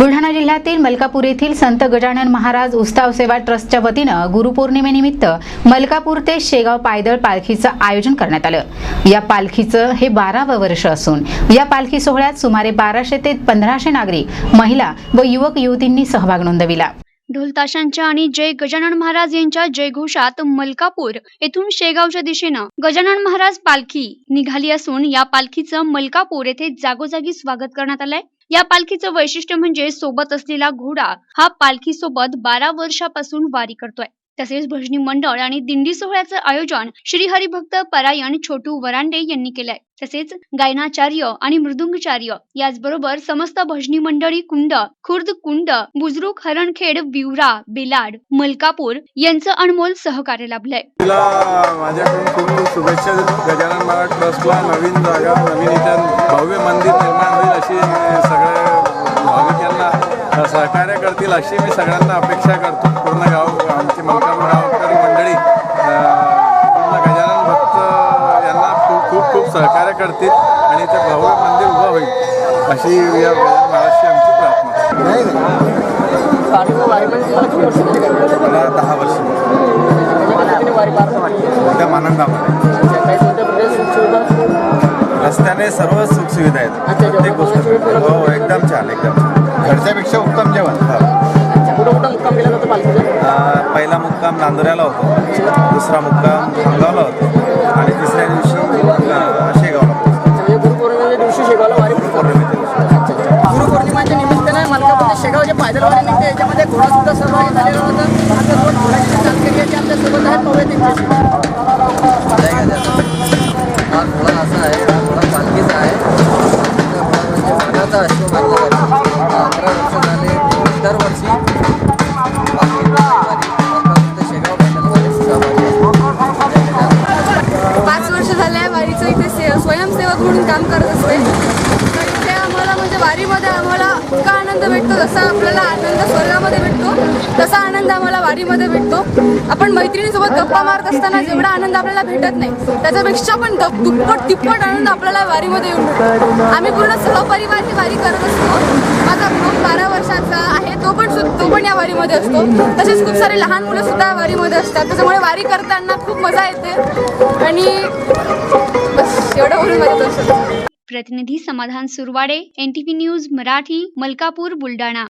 बुलढाणा जिल्ह्यातील मलकापूर येथील संत गजानन महाराज उस्ताव सेवा ट्रस्टच्या वतीनं गुरुपौर्णिमेनिमित्त मलकापूर ते शेगाव पायदळ पालखीचं आयोजन करण्यात आलं. या पालखीचं हे बारावं वर्ष असून या पालखी सोहळ्यात सुमारे बाराशे ते पंधराशे नागरिक महिला व युवक युवतींनी सहभाग नोंदविला. ढोलताशांच्या आणि जय गजानन महाराज यांच्या जयघोषात मलकापूर येथून शेगावच्या दिशेनं गजानन महाराज पालखी निघाली असून या पालखीचं मलकापूर येथे जागोजागी स्वागत करण्यात आलंय. या पालखीचं वैशिष्ट्य म्हणजे सोबत असलेला घोडा हा पालखी सोबत बारा वर्षापासून वारी करतोय. तसेच भजनी मंडळ आणि दिंडी सोहळ्याचं आयोजन श्री हरिभक्त परायण छोटू वरांडे यांनी केलंय. तसेच गायनाचार्य आणि मृदुंगचार्य याचबरोबर समस्त भजनी मंडळी कुंड खुर्द कुंड बुजरुक हरणखेड विवरा बेलाड मलकापूर यांचं अनमोल सहकार्य लाभलंय. माझ्याकडून खूप शुभेच्छा गजानन महाराज ट्रस्टला नवीन जागा नवीन भव्य मंदिर निर्माण होईल अशी सहकार्य करतील अशी मी सगळ्यांना अपेक्षा करतो. पूर्ण गाव आमची मलकापूर गावकरी मंडळी पूर्ण गजानन भक्त यांना खूप खूप खूप सहकार्य करतील आणि ते भव्य मंदिर उभं होईल अशी या गजानन महाराजची आमची प्रार्थना. मला दहा वर्ष. एकदम आनंदामध्ये रस्त्याने सर्व सुखसुविधा आहेत. प्रत्येक गोष्ट. हो एकदम छान एकदम छान. पहिला मुक्काम नांदुऱ्याला होतो. दुसरा मुक्काम खामगावला होतो. आणि तिसऱ्या दिवशी शेगावला दिवशी गुरुपौर्णिमाच्या निमित्तानं मलकापूरच्या शेगावचे पायदल वारी निघते. याच्यामध्ये घोडा सुद्धा सहभागी झालेला होता. आता दोन घोड्याची चालकरी आहे आमच्यासोबत आहेत पाहूया त्यांच्याशी हा घोडा असा आहे हा घोडा पालखीचा आहे. हा घोडा म्हणजे मनाचा अश्व मानला जातो अकरा वर्ष काम करत असते. तर इथे आम्हाला म्हणजे वारीमध्ये आम्हाला इतका आनंद भेटतो जसा आपल्याला आनंद स्वर्गामध्ये भेटतो तसा आनंद आम्हाला वारीमध्ये भेटतो. आपण मैत्रिणीसोबत गप्पा मारत असताना जेवढा आनंद आपल्याला भेटत नाही त्याच्यापेक्षा पण दुप्पट तिप्पट आनंद आपल्याला वारीमध्ये येऊन भेटतो. आम्ही पूर्ण सहपरिवार ही वारी करत असतो. माझा भाऊ बारा वर्षाचा आहे तो पण सु- तो पण या वारीमध्ये असतो. तसेच खूप सारे लहान मुलं सुद्धा या वारीमध्ये असतात. त्याच्यामुळे वारी करताना खूप मजा येते. आणि एवढं बोलून प्रतिनिधी समाधान सुरवाडे एनटीव्ही न्यूज मराठी मलकापूर बुलढाणा.